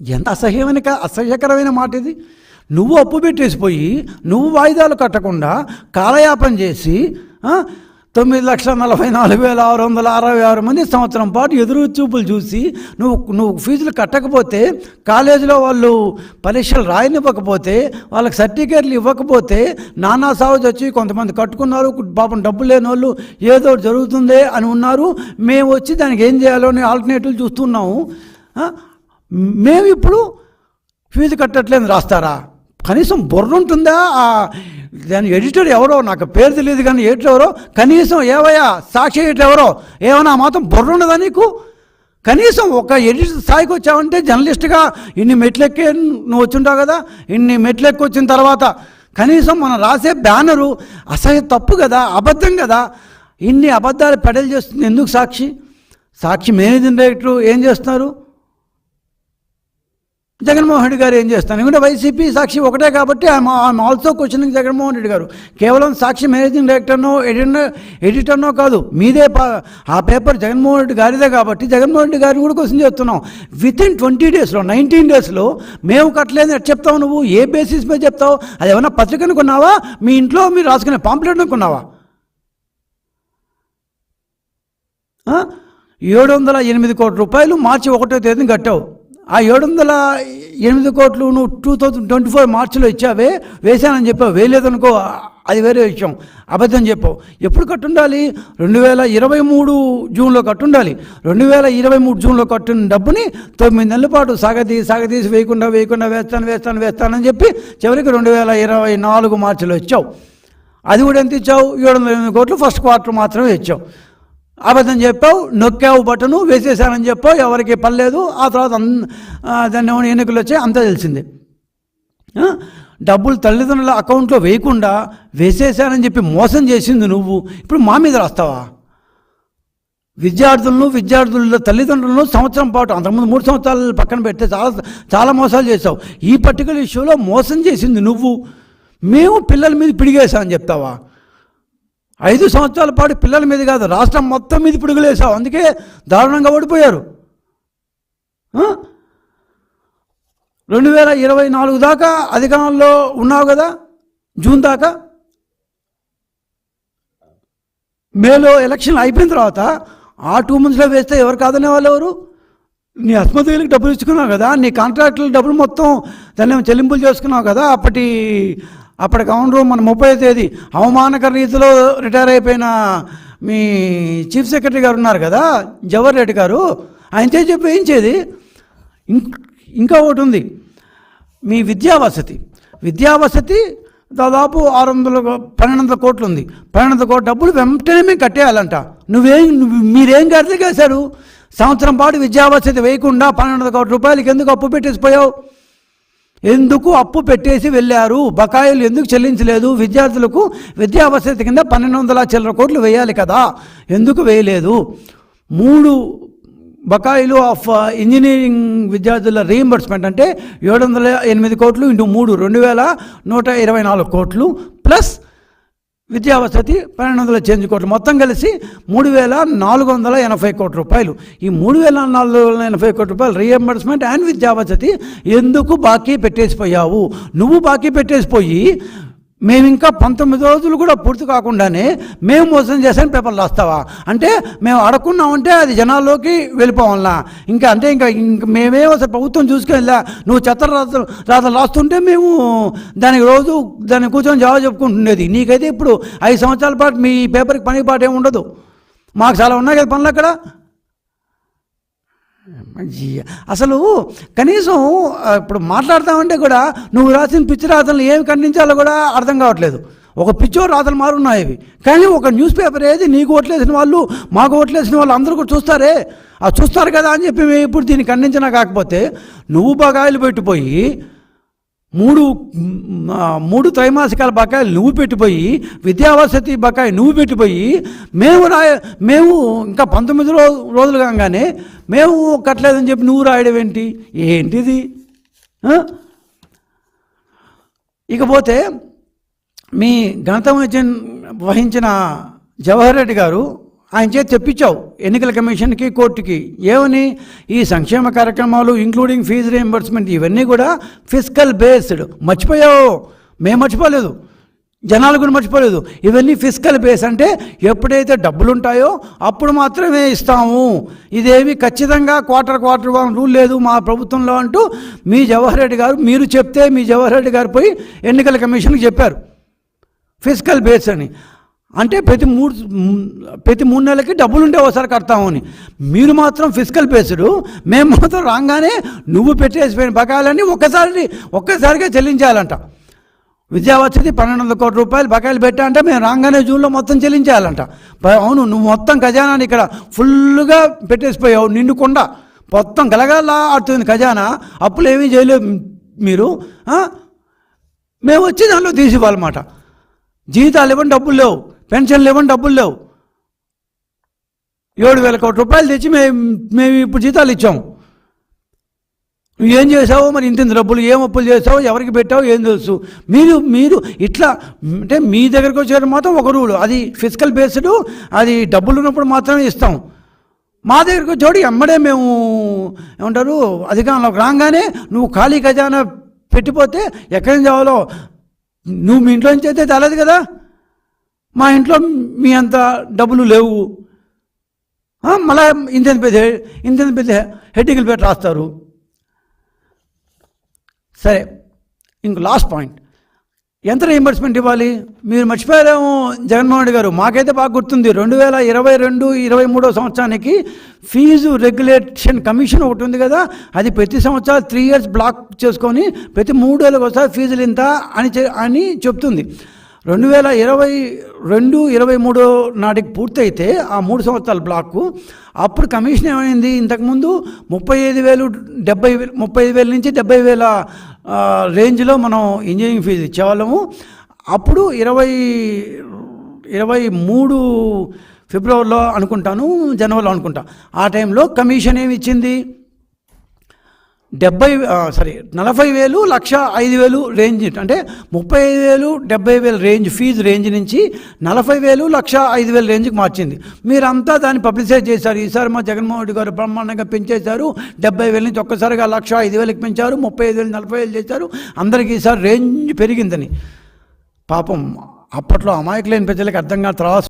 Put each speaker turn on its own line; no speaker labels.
ఎంత అసహ్యమైన అసహ్యకరమైన మాట ఇది? నువ్వు అప్పు పెట్టేసిపోయి నువ్వు వాయిదాలు కట్టకుండా కాలయాపన చేసి తొమ్మిది లక్షల నలభై నాలుగు వేల ఆరు వందల అరవై ఆరు మంది సంవత్సరం పాటు ఎదురు చూపులు చూసి నువ్వు నువ్వు ఫీజులు కట్టకపోతే కాలేజీలో వాళ్ళు పరీక్షలు రాయనివ్వకపోతే వాళ్ళకి సర్టిఫికేట్లు ఇవ్వకపోతే నానా సాగు వచ్చి కొంతమంది కట్టుకున్నారు పాపం డబ్బులు లేని వాళ్ళు ఏదో జరుగుతుందే అని ఉన్నారు. మేము వచ్చి దానికి ఏం చేయాలో అని ఆల్టర్నేటివ్ చూస్తున్నాము. మేము ఇప్పుడు ఫీజు కట్టట్లేదు రాస్తారా? కనీసం బుర్ర ఉంటుందా ఆ దాని ఎడిటర్ ఎవరో నాకు పేరు తెలియదు కానీ ఎడిటర్ ఎవరో కనీసం ఏవయ్యా సాక్షి ఎడిటర్ ఎవరో ఏమన్నా మాత్రం బుర్ర ఉండదా నీకు? కనీసం ఒక ఎడిటర్ స్థాయికి వచ్చావంటే జర్నలిస్ట్గా ఇన్ని మెట్లెక్కి నువ్వు వచ్చింటావు కదా ఇన్ని మెట్లెక్కి వచ్చిన తర్వాత కనీసం మనం రాసే బ్యానరు అసహ్య తప్పు కదా అబద్ధం కదా ఇన్ని అబద్ధాలు పెడల్ చేస్తుంది ఎందుకు సాక్షి? సాక్షి మేనేజింగ్ డైరెక్టర్ ఏం చేస్తున్నారు? జగన్మోహన్ రెడ్డి గారు ఏం చేస్తాను ఎందుకంటే వైసీపీ సాక్షి ఒకటే కాబట్టి I'm I'm also questioning Jaganmohan Reddy గారు. కేవలం సాక్షి మేనేజింగ్ డైరెక్టర్నో ఎడిటర్నో ఎడిటర్నో కాదు మీదే పా- ఆ పేపర్ జగన్మోహన్ రెడ్డి గారిదే కాబట్టి జగన్మోహన్ రెడ్డి గారిని కూడా క్వశ్చన్ చేస్తున్నాం. విత్ ఇన్ ట్వంటీ డేస్లో నైన్టీన్ డేస్లో మేము కట్టలేదు ఎట్ చెప్తావు నువ్వు? ఏ బేసిస్ మీద చెప్తావు? అది ఏమన్నా పత్రికను కొన్నావా మీ ఇంట్లో మీరు రాసుకునే పాంప్లెట్ను కొన్నావా ఏడు వందల ఎనిమిది కోట్ల రూపాయలు మార్చి ఒకటో తేదీని కట్టావు. ఆ ఏడు వందల ఎనిమిది కోట్లు నువ్వు టూ థౌజండ్ ట్వంటీ ఫోర్ మార్చిలో ఇచ్చావే వేశానని చెప్పావు. వేయలేదనుకో అది వేరే విషయం. అబద్ధం చెప్పావు. ఎప్పుడు కట్టుండాలి? రెండు వేల ఇరవై మూడు జూన్లో కట్టుండాలి. రెండు వేల ఇరవై మూడు జూన్లో కట్టిన డబ్బుని తొమ్మిది నెలల పాటు సాగతీ సాగతీసి వేయకుండా వేయకుండా వేస్తాను వేస్తాను వేస్తానని చెప్పి చివరికి రెండు వేల ఇరవై నాలుగు మార్చిలో ఇచ్చావు. అది కూడా ఎంత ఇచ్చావు? ఏడు వందల ఎనిమిది కోట్లు ఫస్ట్ క్వార్టర్ మాత్రమే ఇచ్చావు. అబద్ధం చెప్పావు నొక్కావు బటను వేసేసానని చెప్పావు ఎవరికి పర్లేదు ఆ తర్వాత దాన్ని ఏమైనా ఎన్నికలు వచ్చాయి? అంతా తెలిసిందే. డబ్బులు తల్లిదండ్రుల అకౌంట్లో వేయకుండా వేసేసానని చెప్పి మోసం చేసింది నువ్వు. ఇప్పుడు మా మీద రాస్తావా? విద్యార్థులను విద్యార్థుల తల్లిదండ్రులను సంవత్సరం పాటు అంతకుముందు మూడు సంవత్సరాలు పక్కన పెడితే చాలా చాలా మోసాలు చేసావు ఈ పర్టికులర్ ఇష్యూలో మోసం చేసింది నువ్వు. మేము పిల్లల మీద పిడిగేశామని చెప్తావా? ఐదు సంవత్సరాల పాటు పిల్లల మీద కాదు రాష్ట్రం మొత్తం మీద పిడుగులేసావు అందుకే దారుణంగా ఓడిపోయారు. రెండు వేల ఇరవై నాలుగు దాకా అధికారంలో ఉన్నావు కదా? జూన్ దాకా? మేలో ఎలక్షన్ అయిపోయిన తర్వాత ఆ టూ మంత్స్లో వేస్తే ఎవరు కాదనే వాళ్ళు ఎవరు? నీ అస్మతులకు డబ్బులు ఇచ్చుకున్నావు కదా నీ కాంట్రాక్టుల డబ్బులు మొత్తం దాన్ని చెల్లింపులు చేసుకున్నావు కదా అప్పటి అప్పటికి అవును మన ముప్పై తేదీ అవమానకర రీతిలో రిటైర్ అయిపోయిన మీ చీఫ్ సెక్రటరీ గారు ఉన్నారు కదా జవహర్ రెడ్డి గారు ఆయన చేసి చెప్పి వేయించేది ఇంకా ఒకటి ఉంది. మీ విద్యావసతి విద్యావసతి దాదాపు ఆరు వందల పన్నెండు వందల కోట్లు ఉంది. పన్నెండు వందల కోట్ల డబ్బులు వెంటనే మేము కట్టేయాలంట. నువ్వేం మీరేం మీరేం చేశారు? సంవత్సరం పాటు విద్యావసతి వేయకుండా పన్నెండు వందల కోట్ల రూపాయలకి ఎందుకు అప్పు పెట్టేసిపోయావు? ఎందుకు అప్పు పెట్టేసి వెళ్ళారు? బకాయిలు ఎందుకు చెల్లించలేదు? విద్యార్థులకు విద్యావసతి కింద పన్నెండు వందల చిల్లర కోట్లు వేయాలి కదా. ఎందుకు వేయలేదు? మూడు బకాయిలు ఆఫ్ ఇంజనీరింగ్ విద్యార్థుల రీఎంబర్స్మెంట్ అంటే ఏడు వందల ఎనిమిది కోట్లు ఇంటూ మూడు రెండు వేల నూట ఇరవై నాలుగు కోట్లు ప్లస్ విద్యావసతి పన్నెండు వందల చేంజ్ కోట్లు. మొత్తం కలిసి మూడు వేల నాలుగు వందల ఎనభై కోట్ల రూపాయలు. ఈ మూడు వేల నాలుగు వందల ఎనభై కోట్ల రూపాయలు రీఎంబర్స్మెంట్ అండ్ విద్యావసతి ఎందుకు బాకీ పెట్టేసిపోయావు? నువ్వు బాకీ పెట్టేసిపోయి మేము ఇంకా పంతొమ్మిది రోజులు కూడా పూర్తి కాకుండానే మేము మోసం చేశాను పేపర్లు రాస్తావా? అంటే మేము అడగకున్నామంటే అది జనాల్లోకి వెళ్ళిపోవాలా ఇంకా అంటే ఇంకా ఇంకా మేమేం అసలు ప్రభుత్వం చూసుకెళ్ళా నువ్వు చెత్త రాత రాతలు రాస్తుంటే మేము దానికి రోజు దాన్ని కూర్చొని జవాబు చెప్పుకుంటుండేది. నీకైతే ఇప్పుడు ఐదు సంవత్సరాల పాటు మీ పేపర్కి పని పాటు ఏమి ఉండదు. మాకు చాలా ఉన్నాయి కదా పనులు అక్కడ. అసలు కనీసం ఇప్పుడు మాట్లాడతామంటే కూడా నువ్వు రాసిన పిచ్చి రాతలు ఏమి ఖండించాలో కూడా అర్థం కావట్లేదు. ఒక పిచ్చో రాతలు మారున్నాయి ఇవి. కానీ ఒక న్యూస్ పేపర్ ఏది నీకు ఓట్లేసిన వాళ్ళు మాకు ఓట్లేసిన వాళ్ళు అందరూ కూడా చూస్తారే? ఆ చూస్తారు కదా అని చెప్పి మేము ఇప్పుడు దీన్ని ఖండించినా కాకపోతే నువ్వు బకాయిలు పెట్టిపోయి మూడు మూడు త్రైమాసికాల బకాయిలు నువ్వు పెట్టిపోయి విద్యావసతి బకాయి నువ్వు పెట్టిపోయి మేము రాయ మేము ఇంకా పంతొమ్మిది రో రోజులు కాగానే మేము కట్టలేదని చెప్పి నువ్వు రాయడం ఏంటి? ఏంటిది? ఇకపోతే మీ ఘనత వహించిన జవహర్ రెడ్డి గారు ఆయన చేతి తెప్పించావు ఎన్నికల కమిషన్కి కోర్టుకి. ఏమని? ఈ సంక్షేమ కార్యక్రమాలు ఇంక్లూడింగ్ ఫీజు రియంబర్స్మెంట్ ఇవన్నీ కూడా ఫిజికల్ బేస్డ్ మర్చిపోయావు? మేము మర్చిపోలేదు. జనాలు కూడా మర్చిపోలేదు. ఇవన్నీ ఫిజికల్ బేస్ అంటే ఎప్పుడైతే డబ్బులు ఉంటాయో అప్పుడు మాత్రమే ఇస్తాము. ఇదేమి ఖచ్చితంగా క్వార్టర్ క్వార్టర్ వన్ రూల్ లేదు మా ప్రభుత్వంలో అంటూ మీ జవహర్ రెడ్డి గారు మీరు చెప్తే మీ జవహర్ రెడ్డి గారు పోయి ఎన్నికల కమిషన్కి చెప్పారు. ఫిజికల్ బేస్ అని. అంటే ప్రతి మూడు ప్రతి మూడు నెలలకి డబ్బులు ఉంటే ఒకసారి కడతామని. మీరు మాత్రం ఫిజికల్ బేస్డ్ మేము మాత్రం రాగానే నువ్వు పెట్టేసిపోయిన బకాయిలన్నీ ఒక్కసారి ఒక్కసారిగా చెల్లించాలంట. విద్యావచ్చతి పన్నెండు వందల కోట్ల రూపాయలు బకాయిలు పెట్టా అంటే మేము రాగానే జూన్లో మొత్తం చెల్లించాలంట. అవును నువ్వు మొత్తం ఖజానాని ఇక్కడ ఫుల్గా పెట్టేసిపోయావు నిండుకుండా మొత్తం గలగలా ఆడుతుంది ఖజానా. అప్పులు ఏమీ చేయలేవు మీరు మేము వచ్చి దానిలో తీసివ్వాలన్నమాట. జీవితాలు జీతాలు ఇవ్వని డబ్బులు లేవు. పెన్షన్లు ఇవ్వని డబ్బులు లేవు. ఏడు వేల కోటి రూపాయలు తెచ్చి మేము మేము ఇప్పుడు జీతాలు ఇచ్చాము నువ్వు ఏం చేసావో మరి ఇంత డబ్బులు ఏం అప్పులు చేసావో ఎవరికి పెట్టావో ఏం తెలుసు. మీరు మీరు ఇట్లా అంటే మీ దగ్గరకు వచ్చారు మాత్రం ఒక రూలు అది ఫిజికల్ బేస్డ్ అది డబ్బులు ఉన్నప్పుడు మాత్రమే ఇస్తాం. మా దగ్గరకు వచ్చాడు ఎమ్మడే మేము ఏమంటారు అధికారంలోకి రాగానే నువ్వు ఖాళీ ఖజానా పెట్టిపోతే ఎక్కడి నుంచి కావాలో నువ్వు మీ ఇంట్లో నుంచి అయితే తెలదు కదా? మా ఇంట్లో మీ అంత డబ్బులు లేవు. మళ్ళీ మళ్ళా ఇంతెంత పెద్ద ఇంతెంత పెద్ద హెడ్డింగ్లు పెట్టి రాస్తారు. సరే ఇంక లాస్ట్ పాయింట్. ఎంత రీఎంబర్స్మెంట్ ఇవ్వాలి? మీరు మర్చిపోయారేమో జగన్మోహన్ రెడ్డి గారు. మాకైతే బాగా గుర్తుంది. రెండు వేల ఇరవై రెండు ఇరవై మూడో సంవత్సరానికి ఫీజు రెగ్యులేషన్ కమిషన్ ఒకటి ఉంది కదా అది ప్రతి సంవత్సరం త్రీ ఇయర్స్ బ్లాక్ చేసుకొని ప్రతి మూడేళ్ళకి ఒకసారి ఫీజులు ఇంత అని చె- అని చెప్తుంది. రెండు వేల ఇరవై రెండు ఇరవై మూడు నాటికి పూర్తయితే ఆ మూడు సంవత్సరాల బ్లాక్ అప్పుడు కమిషన్ ఏమైంది? ఇంతకుముందు ముప్పై ఐదు వేలు డెబ్బై వేలు ముప్పై ఐదు వేల నుంచి డెబ్బై వేల రేంజ్లో మనం ఇంజనీరింగ్ ఫీజు ఇచ్చేవాళ్ళము. అప్పుడు ఇరవై ఇరవై మూడు ఫిబ్రవరిలో అనుకుంటాను జనవరిలో అనుకుంటా. ఆ టైంలో కమిషన్ ఏమి ఇచ్చింది? డెబ్బై సారీ నలభై వేలు లక్ష ఐదు వేలు రేంజ్ అంటే ముప్పై ఐదు వేలు డెబ్బై వేలు రేంజ్ ఫీజు రేంజ్ నుంచి నలభై వేలు లక్ష ఐదు వేలు రేంజ్కి మార్చింది. మీరంతా దాన్ని పబ్లిసైజ్ చేశారు. ఈసారి మా జగన్మోహన్ రెడ్డి గారు బ్రహ్మాండంగా పెంచేశారు. డెబ్బై వేల నుంచి ఒక్కసారిగా లక్ష ఐదు వేలకు పెంచారు. ముప్పై ఐదు వేలు నలభై వేలు చేశారు. అందరికీ ఈసారి రేంజ్ పెరిగిందని. పాపం అప్పట్లో అమాయకులైన ప్రజలకు అర్థం కాదు తర్వాత